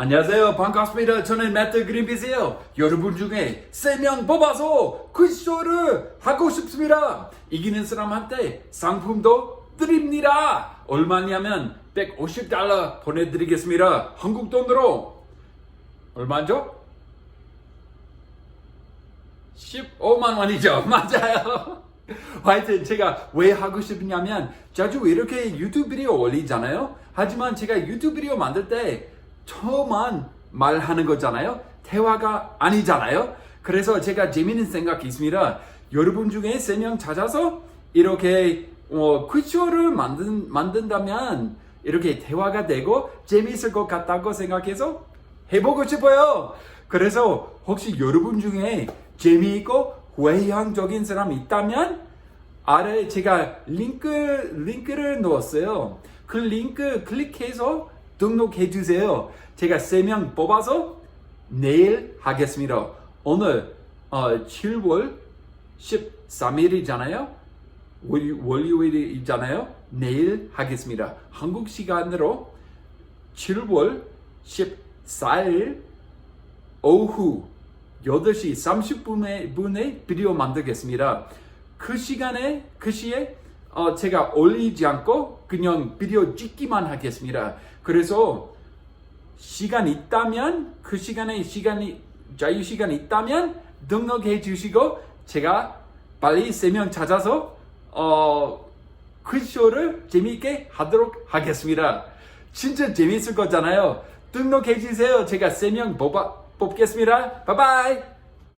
안녕하세요. 반갑습니다. 저는 매트 그린피스예요. 여러분 중에 3명 뽑아서 퀴즈쇼를 하고 싶습니다. 이기는 사람한테 상품도 드립니다. 얼마냐면 150달러 보내드리겠습니다. 한국 돈으로 얼마죠? 15만 원이죠. 맞아요. 하여튼 제가 왜 하고 싶냐면 자주 이렇게 유튜브 비디오 올리잖아요. 하지만 제가 유튜브 비디오 만들 때 처음만 말하는 거잖아요. 대화가 아니잖아요. 그래서 제가 재밌는 생각이 있습니다. 여러분 중에 3명 찾아서 이렇게 어, 퀴즈를 만든, 만든다면 이렇게 대화가 되고 재밌을 것 같다고 생각해서 해보고 싶어요. 그래서 혹시 여러분 중에 재미있고 외향적인 사람 있다면 아래 제가 링크 링크를 넣었어요. 그 링크 클릭해서 등록해 주세요. 제가 3명 뽑아서 내일 하겠습니다. 오늘 어, 7월 13일이잖아요. 월요일이잖아요. 내일 하겠습니다. 한국 시간으로 7월 14일 오후 8시 30분에 분에 비디오 만들겠습니다. 그 시간에 그 시에 어, 제가 올리지 않고 그냥 비디오 찍기만 하겠습니다. 그래서 시간 있다면 그 시간에 시간이 자유 시간 있다면 등록해 주시고 제가 빨리 세 명 찾아서 어 퀴즈쇼를 재미있게 하도록 하겠습니다. 진짜 재밌을 거잖아요. 등록해 주세요. 제가 세 명 뽑아 뽑겠습니다. 바이바이.